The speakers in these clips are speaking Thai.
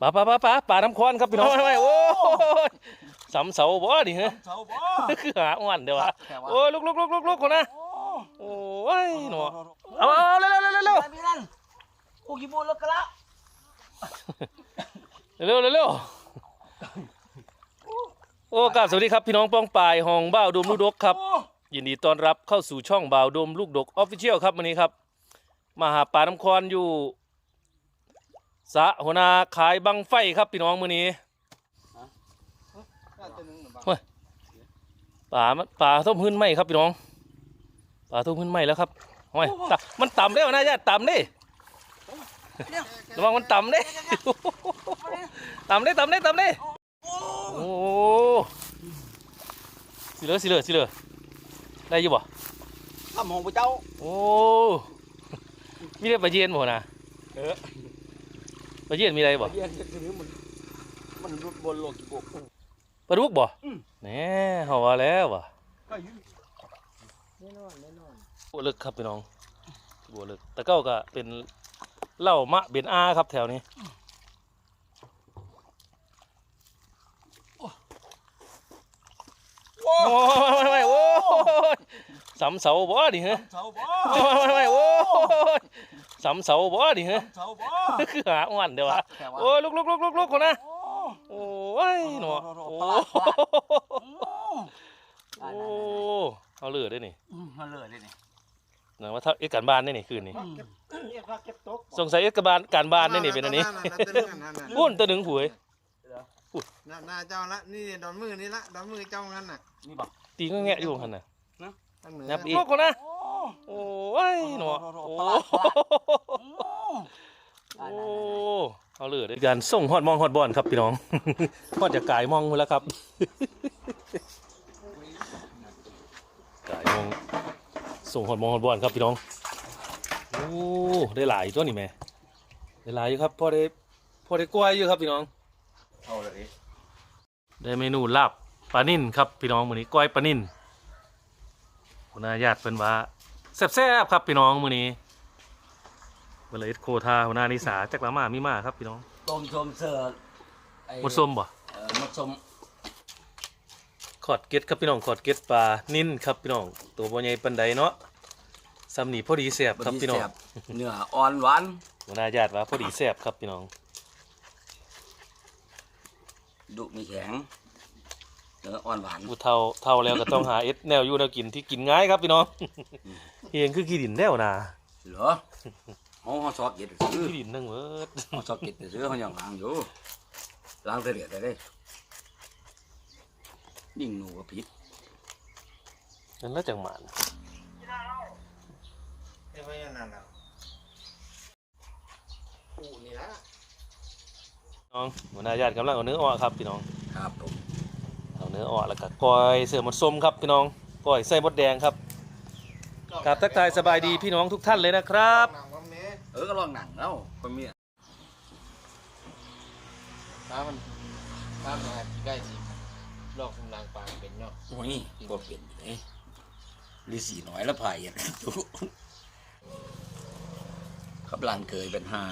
ปลาปลาปลาปลาปลาน้ำควันครับพี่น้องโอ้ยสำเสาบ่ดิฮะเสาบ่คือหาอ้วนเดี๋ยววะแค่ว่าโอ้ยลุกลุกลุกลุกลุกคนนะโอ้โอ้ยหนูเอาเอาเร็วเร็วเร็วเร็วเร็วไปพี่นั่นกูกี่โมงแล้วกะละเร็วเร็วเร็วโอ้กราบสวัสดีครับพี่น้องป้องปายห้องบ้าวดมลูกดกครับโอ้ยินดีต้อนรับเข้าสู่ช่องบ่าวดมลูกดกออฟฟิเชียลครับวันนี้ครับมาหาปลาน้ำคอนอยู่ สระหัวนาขายบังไฟครับพี่น้องมื้อนี้ป่ามันป่าต้มพื้นไหมครับพี่น้องป่าต้มพื้นไหมแล้วครับโอ้ยตะมันต่ำได้วนะญาติต่ำดิระวังมันต่ำดิต่ำดิต่ำดิต่ำดิโอ้สิเหลือสิเหลือสิเหลือได้อยู่บ่ทำของพระเจ้าโอ้มีได้ปลาเย็นบ่นะเออป ลาเย็นมีอะไรบ่เรียนจะคือมันมันรุดบนโลกกี่โบกปลาดุกบ่อืมแหน่เฮาว่าแล้วว่ะก็อยู่แน่นอนแน่นอนบัวลึกครับพี่น้องบัวลึกแต่เก้าก็เป็นเหล้ามะเบนอาครับแถวนี้โอ้โอ้ยโอ้ยสำเสาบ่ดิฮะเสาบ่โอ้ยโอ้ย สำเสาบ่ดิฮะเสาบ่คือหาอ้วนเดี๋ยววะแค่ว่าโอ้ยลุกลุกลุกลุกลุกคนนะโอ้โอ้ยหนูโอ้โอ้โหปลาปลาโอ้เอาเลือดด้วยนี่อืมมาเลยเลยนี่นะว่าถ้าเอ็กการบ้านได้นี่คืนนี้เรียกว่าเก็บตกสงสัยเอ็กการบ้านการบ้านได้นี่เป็นอันนี้พุ่นตัวหนึ่งผุยน่าน่าเจ้าละนี่ดอนมือนี่ละดอนมือเจ้างั้นน่ะนี่บอกตีก็แงะอยู่หันน่ะทางเหนือนับอีกคนนะ โอ้โอ้ยหนูโอ้ปลาโอ้เอาเลยด้วยการส่งฮอดมองฮอดบอลครับพี่น้องฮอดจะกายมองไปแล้วครับกายมองส่งฮอดมองฮอดบอลครับพี่น้องโอ้ได้หลายตัวนี่แม่ได้หลายอยู่ครับพอได้พอได้กล้วยอยู่ครับพี่น้องเอาเลยได้เมนูลาบปลานิ่นครับพี่น้องมื้อนี้กล้วยปลานิ่นหัวหน้าญาติเพิ่นว่า แซ่บๆครับพี่น้องมื้อนี้เวลาเอ็ดโคทาหัวหน้านิสาจักละมามีมาครับพี่น้องต้มชมเสิร์ฟไอ้หมดส้มบ่เออหมดส้มขอดเก็ดครับพี่น้องขอดเก็ดปลานิ่นครับพี่น้องตัวบ่ใหญ่ปานใดเนาะสำนีพอดีแซ่บครับพี่น้องแซ่เนื้ออ่อนหวานหัวหน้าญาติว่าพอดีแซ่บครับพี่น้องดุมีแข็ง เนื้ออ่อนหวาน ผู้เฒ่าเฒ่าแล้วก็ต้องหาเอ็ดแนวอยู่แนวกินที่กินง่ายครับพี่น้องเฮียงคือขี้ดินแล้วนะเหรอเขาเขาซอกเก็ดซื้อขี้ดินทั้งหมดเขาซอกเก็ดซื้อเขายังล้างอยู่ล้างเสลียดได้เลยยิ่งหนูก็ผิดนั่นแล้วจังหมานไม่ใช่นั่นน่ะปูนี่ละน้องหัวหน้าญาติกำลังเอาเนื้อออกครับพี่น้อง ครับผม เอาเนื้อออกแล้วก็ก้อยเสือหมดส้มครับพี่น้องก้อยใส่มดแดงครับกับทักทายสบายดีพี่น้องทุกท่านเลยนะครับหนังความนี้เออก็ลองหนังแล้วคนมีถ้ามันถ้ามันใกล้สิลอกนางปางเป็นเนาะโอ้ยบ่เป็นเลยฤาษีน้อยแล้วพายอะครับหลังเคยเป็นห้า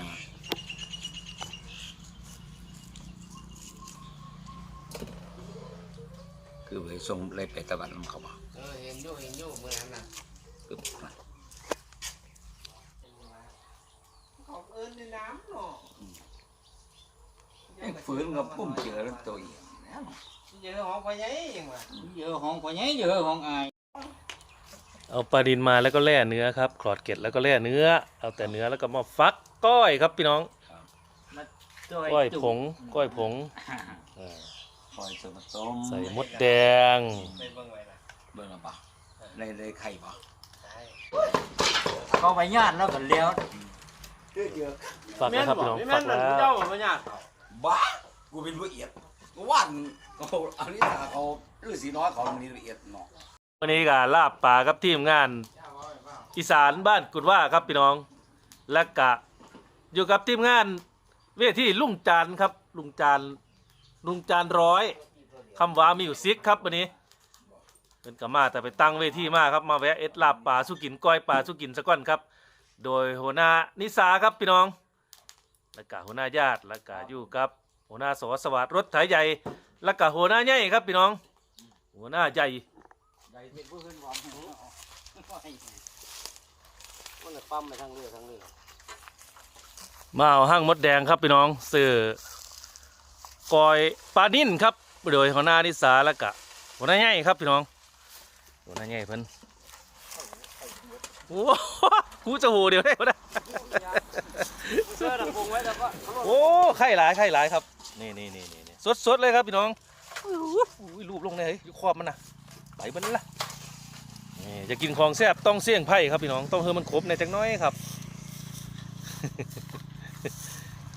คือไปส่งเลยไปตะวันเขาบอกเออเห็นอยู่เห็นอยู่เมื่อนั้นน่ะปึ๊บเขาเอิ้นในน้ำเนาะยังฟื้นกับปุ้มเจอแล้วตัวเองนะเยอะหอมไปยัยยังวะเยอะห้องกว่านี้เยอะห้องอายเอาปลาดินมาแล้วก็แล่เนื้อครับขอดเกล็ดแล้วก็แล่เนื้อ เอาแต่เนื้อแล้วก็มาฟักก้อยครับพี่น้องก้อยผงก้อยผงอ่า คอยส่วนผสมใส่มดแดง ไปเบิ่งไว้ล่ะเบิ่งแล้วปะในในไข่ปะใช่เขาไปญาติแล้วกันแล้วฟักนะครับพี่น้องฟักแล้วบ้ากูเป็นละเอียดกูว่านเขาอันนี้เขาฤาษีน้อยเขามันละเอียดเนาะวันนี้ก็ลาบปลาครับทีมงาน อีสานบ้านกุดว่าครับพี่น้อง และกะอยู่กับทีมงานเวทีลุงจานครับลุงจาน ลุงจานร้อยคำว่ามิวสิกครับวันนี้เป็นกมาแต่ไปตั้งเวทีมาครับมาแวะเอ็ดลาบป่าสุกินก้อยป่าสุกินสะก้อนครับ โดยหัวหน้านิสาครับพี่น้องแล้วก็หัวหน้าญาติแล้วก็อยู่กับหัวหน้าสวัสดิ์สวัสดิ์รถไถใหญ่แล้วก็หัวหน้าใหญ่ครับพี่น้อง หัวหน้าใหญ่ใหญ่เป็นผู้ขึ้นหอมมันเลยปั๊มไปทางเรือทางเรือมาเอาห้างมดแดงครับพี่น้องซื้อ กอยปลานิ่นครับโดยหัวหน้านิสาแล้วก็หัวหน้าใหญ่ครับพี่น้องหัวหน้าใหญ่เพิ่นโอ้โหกูจะหูเดี๋ยวได้ก็ได้เสื้อดักพงไว้แล้วก็โอ้ไข่หลายไข่หลายครับนี่นี่นี่นี่สดสดๆเลยครับพี่น้องอุ้ยรูปลงเลยเฮ้ยอยู่ขอบมันนะไปมันละนี่จะกินของแซ่บต้องเสี่ยงไผ่ครับพี่น้องต้องเฮอมันครบในจักน้อยครับ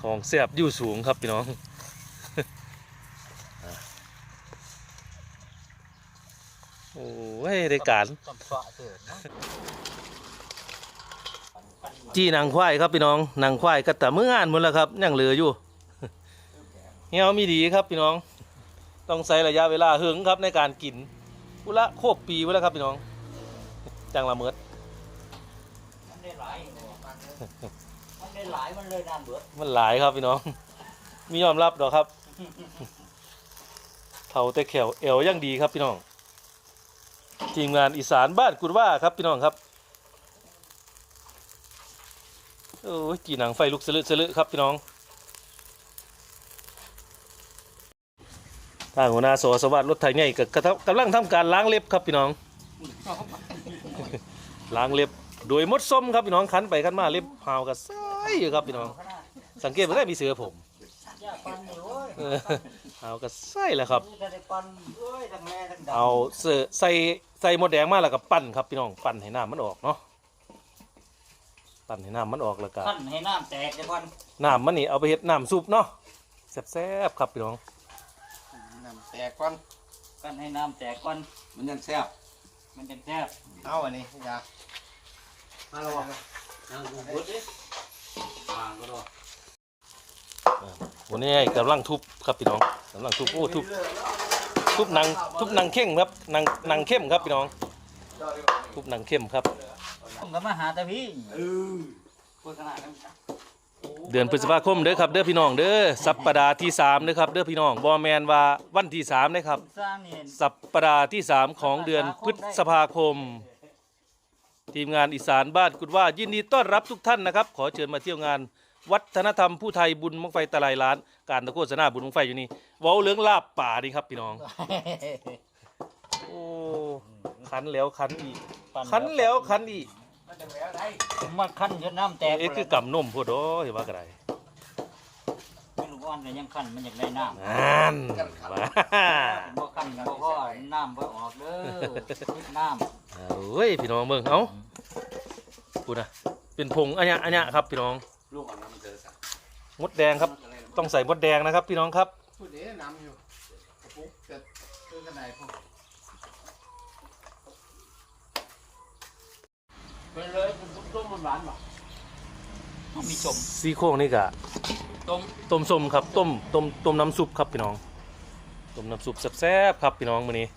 ของแซ่บอยู่สูงครับพี่น้อง อะ โอ้ยได้การตำสะเสือจี้นางควายครับพี่น้องนางควายก็แต่เมื่องานหมดแล้วครับยังเหลืออยู่เฮียวมีดีครับพี่น้อง ต้องใช้ระยะเวลาหึงครับในการกินกุละโคกปีไว้แล้วครับพี่น้องจังละเมิดมันได้หลายมันได้หลายมันเลยนานเบิดมันหลายครับพี่น้อง มียอมรับดอกครับเท่าแต่แขวเอวยังดีครับพี่น้อง ทีมงานอีสานบ้านกุดว่าครับพี่น้องครับโอ้ยจีหนังไฟลุกสลึสลึครับพี่น้องทางหัวหน้าสสวัสดิ์รถไถใหญ่กับกำลังทำการล้างเล็บครับพี่น้อง ล้างเล็บโดยมดส้มครับพี่น้องคันไปคันมาเล็บพาวกับไส้อยู่ครับพี่น้อง สังเกตไม่ได้มีเสือผมอ เว้ยเออเอากับไส้แหละครับจะได้ปันเอ้ยทั้งแม่ทั้งดำเอาเสือใส่ใส่หมดแดงมาแล้วก็ปั้นครับพี่น้องปั้นให้น้ำมันออกเนาะปั้นให้น้ำมันออกแล้วก็ขั้นให้น้ำแตกจะก่อนน้ำมันนี่เอาไปเฮ็ดน้ำซุปเนาะแซ่บๆครับพี่น้องน้ำแตกก่อน ขั้นให้น้ำแตกก่อนมันยังแซ่บมันจะแซ่บเอาอันนี้อยากมาแล้วบ่ น้ำดูเบิดดิวางก็ได้วันนี้กำลังทุบครับพี่น้องกำลังทุบโอ้ทุบทุบหนังทุบหนังเข้มครับหนังหนังเข้มครับพี่น้อง ทุบหนังเข้มครับ ผมก็มาหาแต่พี่เออพูดขนาดนั้นเดือนพฤษภาคมเด้อครับเด้อพี่น้องเด้อสัปปดาห์ที่3เด้อครับเด้อพี่น้องบ่แมนว่าวันที่3เด้อครับ สร้างนี่สัปปดาห์ที่ 3 ของเดือนพฤษภาคม ทีมงานอีสานบ้านกุดว่ายินดีต้อนรับทุกท่านนะครับ ขอเชิญมาเที่ยวงาน วัฒนธรรมผู้ไทยบุญมังไฟตะไลล้าน การตะโกนสนาบุญมังไฟอยู่นี่เว้าเรื่องลาบป่านี่ครับพี่น้อง โอ้คันแล้วคันอีกคันแล้วคันอีกผมมาขั้นจนน้ำแตกเอ๊ะคือกำนมพูดโอ้เห็นว่ากระไรไม่รู้ว่ามันยังขั้นมันอยากได้น้ำนั่นว้าบ่ขั้นบ่พอน้ำบ่ออกเด้อนิดน้เฮ้ยพี่น้องเมืองเอ้าพูดนะเป็นผงอันเนี้ยอันเนี้ยครับพี่น้องลูกของน้ำมันเจอสัก มดแดงครับ ต้องใส่มดแดงนะครับ พี่น้องครับพูดเด้น้ำอยู่กระปุกจะซื้อกันไหนพวกำเป็นเลยต้มมันหวานบ่ต้องมีสมซี่โครงนี่กะต้มต้มส้มครับต้มต้มต้มน้ำซุปครับพี่น้องต้มน้ำซุปแซ่บๆครับพี่น้องมื้อนี้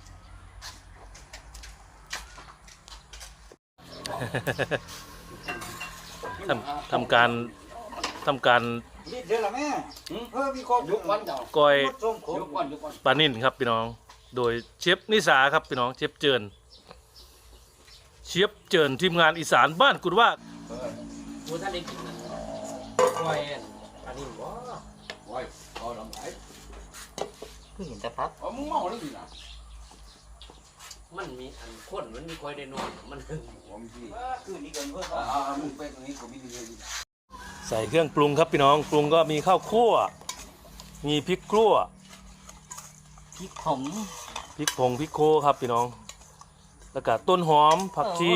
ทำทำการทำการ นี่เดี๋ยวละแม่เออมีครบยกวันเจ้าก้อยส้มขมยกวันยกวันปลานิ่นครับพี่น้อง โดยเชฟนิสาครับพี่น้องเชฟเจินเชฟเจินทีมงานอีสานบ้านกุดว่ากูท่านได้กินกล้วยอันนี้บ่โอ้ยเอาลำไหลคือเห็นแต่พักเอามึงเมาแล้วสินะมันมีอันข้นมันมีคอยได้นอนมันผมสิคือนี่เกินเพื่อนเอาเอาเอามึงไปตรงนี้กูมีดีเลย ใส่เครื่องปรุงครับพี่น้องปรุงก็มีข้าวคั่ว มีพริกคั่วพริกผงพริกผงพริกโคครับพี่น้อง แล้วก็ต้นหอมผักชี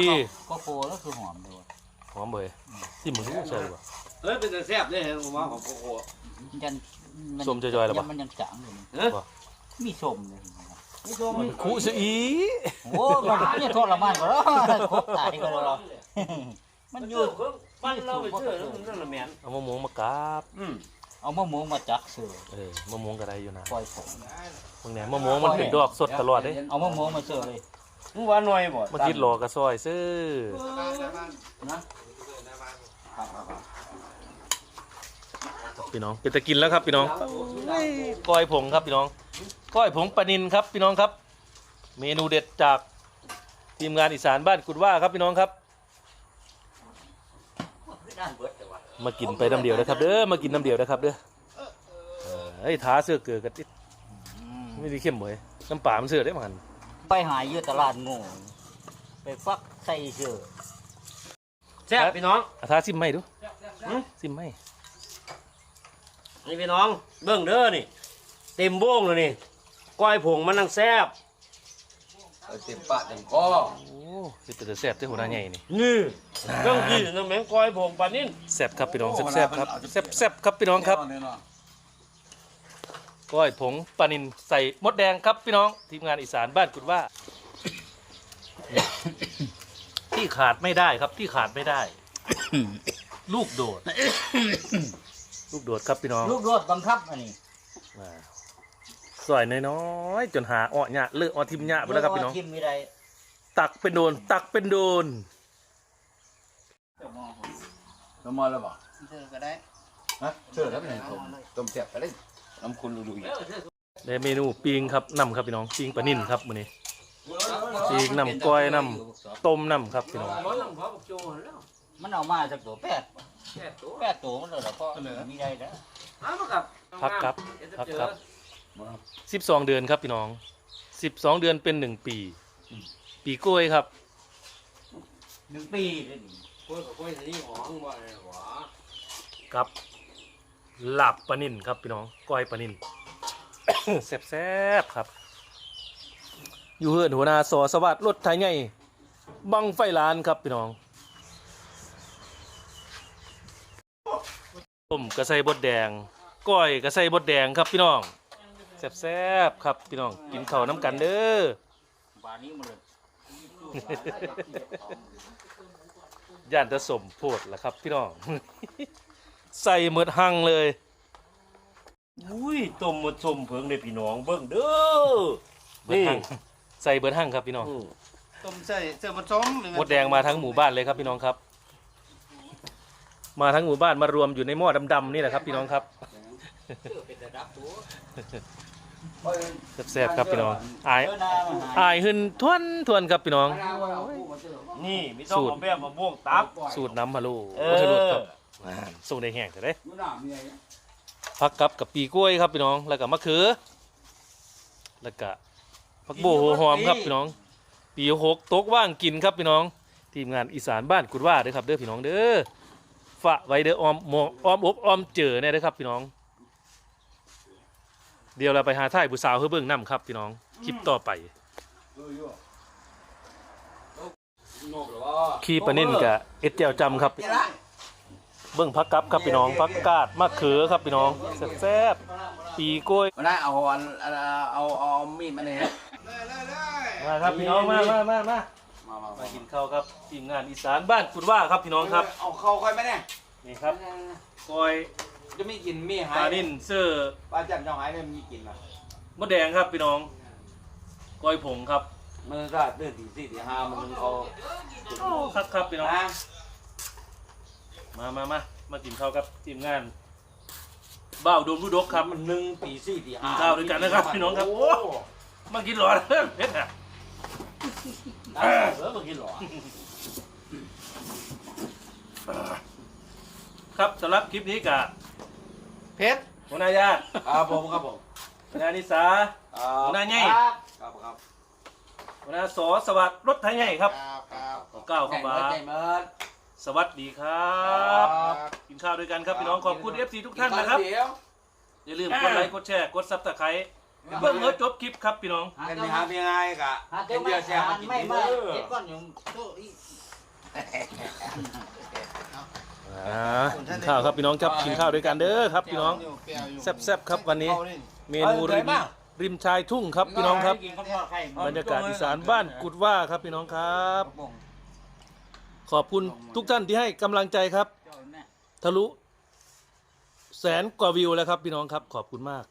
ก็โคแล้วคือหอมด้วยหอมเบยที่มึงรู้ใช่ป่ะเอ้ยเป็นแต่แซ่บเลยผมว่าของโกโก้ยันส้มจะย่อยแล้วปะมันยังจางอยู่นี่เอ้ยมีส้มเลยมีส้มมันคุซะอีโอ้มันเนี่ยทรมานกว่าแล้วครบตายก็แล้วมันอยู่ บ้านเราไปเชื่อแล้วมันนั่นละแมนเอามะม่วงมากราบอืมเอามะม่วงมาจักเสือเออมะม่วงก็ได้อยู่นะปล่อยผมพวกเนี้ยมะม่วงมันเป็นดอกสดตลอดเด้เอามะม่วงมาเสือเลยมึงว่าหน่อยบ่มันคิดรอกระซอยซื้อบ้านบ้านนะครับครับครับทพี่น้องเป็นตะกินแล้วครับพี่น้องก้อยผงครับพี่น้องก้อยผงปลานินครับพี่น้องครับ เมนูเด็ดจากทีมงานอีสานบ้านกุดว่าครับพี่น้องครับ ด้านเบิดแต่ว่า มากินไปน้ำเดียวนะครับเด้อมากินน้ำเดียวนะครับเด้อเออไอ้ยท้าเสื้อเกือกันติดไม่ได้เข้มเลยน้ำป่ามันเสื้อได้มันไปหายอยู่ตลาดโง่ไปฟักใส่เสื้อแซ่บพี่น้องอะท้าซิมไม่ดูหืมซิมไม่นี่พี่น้องเบิ่งเด้อนี่ เต็มโบ้งเลยนี่ก้อยผงมันนั่งแซ่บ เอาเต็มปากเต็มคอโอ้สิเป็นแต่แซ่บเจ้าหัวหน้าใหญ่นี่นี่เรื่องกินน้ำแมงก้อยผงปลานิ่นแซ่บครับพี่น้องแซ่บๆครับแซ่บแซ่บๆครับพี่น้องครับแน่นอนก้อยผงปลานินใส่มดแดงครับพี่น้องทีมงานอีสานบ้านกุดว่า ที่ขาดไม่ได้ครับที่ขาดไม่ได้ ลูกโดด ลูกโดดครับพี่น้องลูกโดดบังคับอันนี้อ่าส วยน้อยๆจนหาอ้อหยะเลือกอ้อทิมหยะไปแล้วครับพี่น้อง ทิมไม่ได้ตักเป็นโดน ตักเป็นโดนน้ำมันแล้วบ่เจอก็ได้ฮะเชื่อแล้วนี่ต้มต้มแซ่บไปเลยน้ำคุณดูๆอีกได้เมนูปิงครับนำครับพี่น้องปิงปลานิ่นครับมื้อนี้ปิงนำก้อยนำต้มนำครับพี่น้องร้อนลำเขาบอกโจแล้วมันเอามาจากตัวแปดแซ่บตัวแปดตัวมันเลยแล้วก็มีได้แล้วเอามากับพักครับพักครับ สิบสองเดือนครับพี่น้องสิบสองเดือนเป็นหนึ่งปี ปีกล้วยครับหนึ่งปีเลยนี่ก้อยกับก้อยสีหอมว่าไงหวะกับหลับปลานิ่นครับพี่น้องก้อยปลานิ่นแซ่บๆครับ อยู่เฮือนหัวหนาสอสวัสดิ์รถไถไงบังไฟลานครับพี่น้องต้มกระใส่บดแดงก้อยกระใส่บดแดงครับพี่น้อง แซ่บๆครับพี่น้องกินข้าวน้ำกันเด้อบานนี้มันเลยย่านจะสมโพดแหละครับพี่น้อง ใส่หมดหังเลยอุ้ยต้มหมดสมเพิงเลยพี่น้องเบิ่งเด้อเบิดหังใส่เบิดหังครับพี่น้องอืมต้มใส่เสื้อผสมมดแดงมาทั้งหมู่บ้านเลยครับพี่น้องครับ มาทั้งหมู่บ้านมารวมอยู่ในหม้อดำๆนี่แหละครับพี่น้องครับ แซ่บๆครับพี่น้องอายเออนามันหายอายขึ้นทวนทวนครับพี่น้อง นี่ไม่ต้องเอาแบบมะม่วงตับ สูตรน้ำฮะโลเอวัชรุดอครับอ่าส่งได้แห้งแต่ได้อยู่หน้าเมียเนี่ยพักกับกับปีกล้วยครับพี่น้อง แล้วก็มะเขือ แล้วก็ผักโบหัวหอมครับพี่น้อง ปีหกตกว่างกินครับพี่น้อง ทีมงานอีสานบ้านกุดว่าเด้อครับเด้อพี่น้องเด้อฝากไว้เด้อออมหมอออมอกออมเจอเนี่ยเด้อครับพี่น้อง เดี๋ยวเราไปหาท่ายผู้สาวเพื่อเบิ่งน้ำครับพี่น้องคลิปต่อไปนกหรือว่าขี้ปลานิ่นกับเอ็ดเจียวจำครับ เบิ่งพักกับครับพี่น้องพักกาดมะเขือครับพี่น้องแซ่บๆปีกล้วยมาได้เอาอันอันเอาเอามีดมาเนี่ยมาครับพี่น้องมามามามามามามากินข้าวครับทีมงานอีสานบ้านกุดว่าครับพี่น้องครับเอาเข้าค่อยไหมเนี่ยนี่ครับกอย จะไม่กินมีปหาลายนิ่นเสื้อปลาจันเจ้าหายเนี่ยมีกินละมดแดงครับพี่น้องกอยผงครับมันก็ตื่นตีสี่ตีห้ามันเขาครับครับพี่น้องนะมามามามากินข้าวครับทีมงานบ้าวโดมรูดกครับ มันหนึ่งตีสี่ตีห้ากินข้าวด้วยกันนะครับพี่น้องครับ โอ้มากินหลอดเรื่องเพชรอะเออมากินหรอครับสำหรับคลิปนี้กับ เพชรหัวหนายาติครับผมครับผมหัวหนานิสา หัวหน้าใหญ่ ครับครับหัวหนาสอสวัสดิ์รถไทยใหญ่ครับครับครับขอก้าวเข้ามาใจเมิดสวัสดีครับ กินข้าวด้วยกันครับพี่น้องขอบคุณ FC ทุกท่านนะครับเดี๋ยวอย่าลืมกดไลค์กดแชร์กดซับสไครต์เบิ่งเออจบคลิปครับพี่น้องเป็นมีหาเป็นยังไงกะหาเป็เจ้านเดีไม่ยวแซ่บหามากินไม่ดีมาเด้อเจ็ดก้อนอยู่โต๊ะอี อ่ากินข้าวครับพี่น้องครับกินข้าวด้วยกันเด้อครับพี่น้องแซ่บๆครับวันนี้ เมนูริมริมชายทุ่งครับพี่น้องครับ บรรยากาศอีสานบ้านกุดว่าครับพี่น้องครับ ขอบคุณทุกท่านที่ให้กำลังใจครับ ทะลุ แสนกว่าวิวแล้วครับพี่น้องครับ ขอบคุณมาก